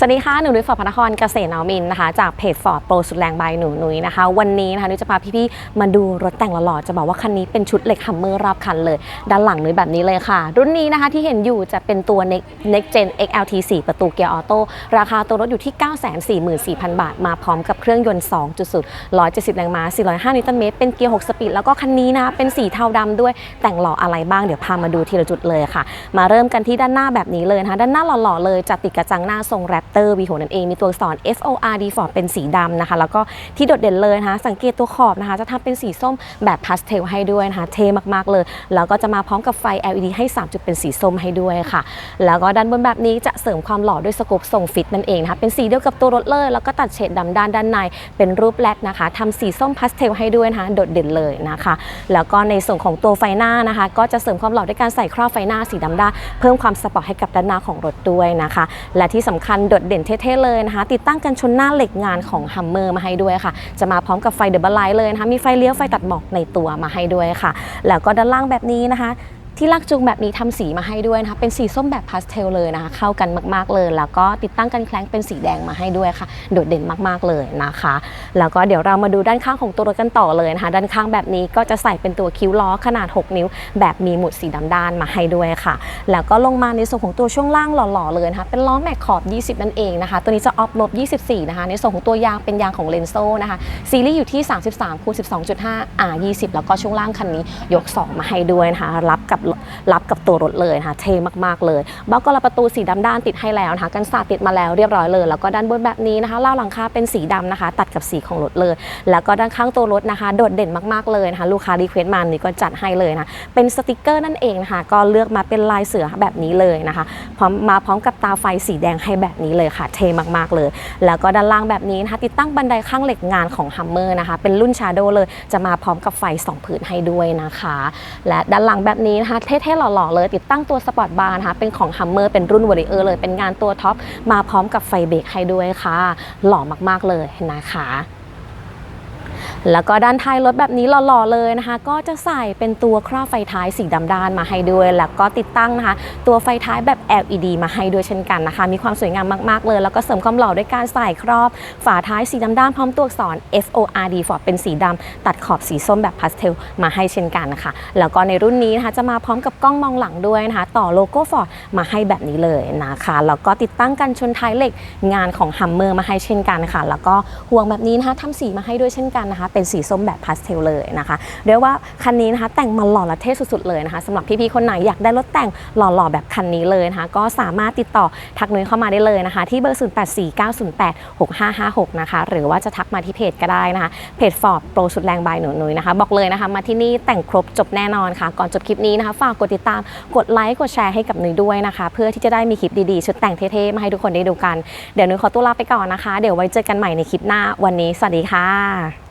สวัสดีค่ะ หนูนุ้ยฟอร์ดพนครเกษตรนวมินนะคะ จากเพจฟอร์ดโปรสุดแรงบายหนูนุ้ยนะคะ วันนี้นะคะนุ้ยจะพาพี่ๆมาดูรถแต่งหล่อๆจะบอกว่าคันนี้เป็นชุดเหล็กฮัมเมอร์รอบคันเลย ด้านหลังนุ้ยแบบนี้เลยค่ะ รุ่นนี้นะคะที่เห็นอยู่จะเป็นตัว Next Gen XLT 4 ประตูเกียร์ออโต้ราคาตัวรถอยู่ที่ 944,000 บาท มาพร้อมกับเครื่องยนต์ 2.0 170 แรงม้า 405 นิวตันเมตร เป็นเกียร์ 6 สปีด แล้วก็คันนี้นะเป็นสีเทาดำด้วยแต่งหล่ออะไรบ้างเดี๋ยวพามาดูทีละจุดเลยค่ะ มาเริ่มกันที่ด้านหน้าแบบนี้เลยนะคะด้านหน้าหล่อๆเลยจะติดกระจังหน้าทรงแรปตอร์ V6 นั่นเอง มีตัวอักษร F O R D Ford เป็นสีดำนะคะ แล้วก็ที่โดดเด่นเลยนะคะ สังเกตตัวขอบนะคะ จะทำเป็นสีส้มแบบพาสเทลให้ด้วยนะคะ เท่มากๆเลย แล้วก็จะมาพร้อมกับไฟ LED ให้ 3 จุดเป็นสีส้มให้ด้วยค่ะ แล้วก็ด้านบนแบบนี้จะเสริมความหล่อด้วยสกูปทรงฟิตนั่นเองนะคะ เป็นสีเดียวกับตัวรถเลย แล้วก็ตัดเฉดดำด้านด้านใน เป็นรูปแรดนะคะทำสีส้มพาสเทลให้ด้วยนะคะ โดดเด่นเลยนะคะ แล้วก็ในส่วนของตัวไฟหน้านะคะ ก็จะเสริมความหล่อด้วยการใส่ครอบไฟหน้าสีดำด้านเพิ่มความสปอร์ตให้กับด้านหน้าของรถด้วยนะคะ และที่สำคัญโดดเด่นเท่ๆเลยนะคะ ติดตั้งกันชนหน้าเหล็กงานของฮัมเมอร์มาให้ด้วยค่ะ จะมาพร้อมกับไฟเดบเบิลไลท์เลยนะคะ มีไฟเลี้ยวไฟตัดหมอกในตัวมาให้ด้วยค่ะ แล้วก็ด้านล่างแบบนี้นะคะ ที่ลากจูงแบบนี้ทำสีมาให้ด้วยนะคะเป็นสีส้มแบบพาสเทลเลยนะคะเข้ากันมากๆเลย แล้วก็ติดตั้งกันแคล้งเป็นสีแดงมาให้ด้วยค่ะ โดดเด่นมากๆเลยนะคะ แล้วก็เดี๋ยวเรามาดูด้านข้างของตัวรถกันต่อเลยนะคะ ด้านข้างแบบนี้ก็จะใส่เป็นตัวคิ้วล้อขนาด 6 นิ้ว แบบมีหมุดสีดำด้านมาให้ด้วยค่ะ แล้วก็ลงมาในส่วนของตัวช่วงล่างหล่อๆเลยนะคะเป็นล้อแม็กขอบ 20 นั่นเองนะคะ ตัวนี้จะออฟลบ24 นะคะ ในส่วนของตัวยางเป็นยางของเลนโซนะคะซีรีส์อยู่ที่ 33คูณ12.5 R 20 แล้วก็ช่วงล่างคันนี้ยก 2 มาให้ด้วยนะคะรับกับรับกับตัวรถเลยนะคะเท่มากๆเลยบล็อกกระประตูสีดำด้านติดให้แล้วนะคะกันสาดติดมาแล้วเรียบร้อยเลย แล้วก็ด้านบนแบบนี้นะคะเล่าหลังคาเป็นสีดำนะคะ ตัดกับสีของรถเลย แล้วก็ด้านข้างตัวรถนะคะ โดดเด่นมากๆเลยนะคะลูกค้ารีเควสต์มานี่ก็จัดให้เลยนะเป็นสติกเกอร์นั่นเองนะคะก็เลือกมาเป็นลายเสือแบบนี้เลยนะคะพร้อมมาพร้อมกับตาไฟสีแดงให้แบบนี้เลยค่ะ เท่มากๆเลย แล้วก็ด้านล่างแบบนี้นะคะติดตั้งบันไดข้างเหล็กงานของฮัมเมอร์นะคะเป็นรุ่นชาโดเลย จะมาพร้อมกับไฟสองผืนให้ด้วยนะคะ และด้านหลังแบบนี้นะคะเท่ๆหล่อๆเลย ติดตั้งตัวสปอร์ตบาร์นะคะเป็นของฮัมเมอร์เป็นรุ่นวอริเออร์เลย เป็นงานตัวท็อปมาพร้อมกับไฟเบรกให้ด้วยค่ะ หล่อมากๆเลยนะคะ แล้วก็ด้านท้ายรถแบบนี้หล่อๆเลยนะคะ ก็จะใส่เป็นตัวครอบไฟท้ายสีดำด้านมาให้ด้วย แล้วก็ติดตั้งนะคะ ตัวไฟท้ายแบบ LED มาให้ด้วยเช่นกันนะคะ มีความสวยงามมากๆเลย แล้วก็เสริมความหล่อด้วยการใส่ครอบฝาท้ายสีดำด้านพร้อมตัวอักษร F O R D Ford เป็นสีดำตัดขอบสีส้มแบบพาสเทลมาให้เช่นกันนะคะแล้วก็ในรุ่นนี้นะคะจะมาพร้อมกับกล้องมองหลังด้วยนะคะ ต่อโลโก้ Ford มาให้แบบนี้เลยนะคะแล้วก็ติดตั้งกันชนท้ายเหล็กงานของ Hummer มาให้เช่นกันค่ะ แล้วก็ห่วงแบบนี้นะคะทำสีมาให้ด้วยเช่นกันนะคะเป็นสีส้มแบบพาสเทลเลยนะคะเรียกว่าคันนี้นะคะแต่งมาหล่อและเท่สุดๆเลยนะคะสำหรับพี่ๆคนไหนอยากได้รถแต่งหล่อๆแบบคันนี้เลยนะคะก็สามารถติดต่อทักนุ้ยเข้ามาได้เลยนะคะ ที่เบอร์ 0849086556 นะคะหรือว่าจะทักมาที่เพจก็ได้นะคะเพจฟอร์ดโปรสุดแรงบายหนูนุ้ยนะคะบอกเลยนะคะมาที่นี่แต่งครบจบแน่นอนค่ะ ก่อนจบคลิปนี้นะคะ ฝากกดติดตามกดไลค์กดแชร์ให้กับนุ้ยด้วยนะคะ เพื่อที่จะได้มีคลิปดีๆ ชุดแต่งเท่ๆมาให้ทุกคนได้ดูกัน เดี๋ยวนุ้ยขอตัวลาไปก่อนนะคะ เดี๋ยวไว้เจอกันใหม่ในคลิปหน้าวันนี้สวัสดีค่ะ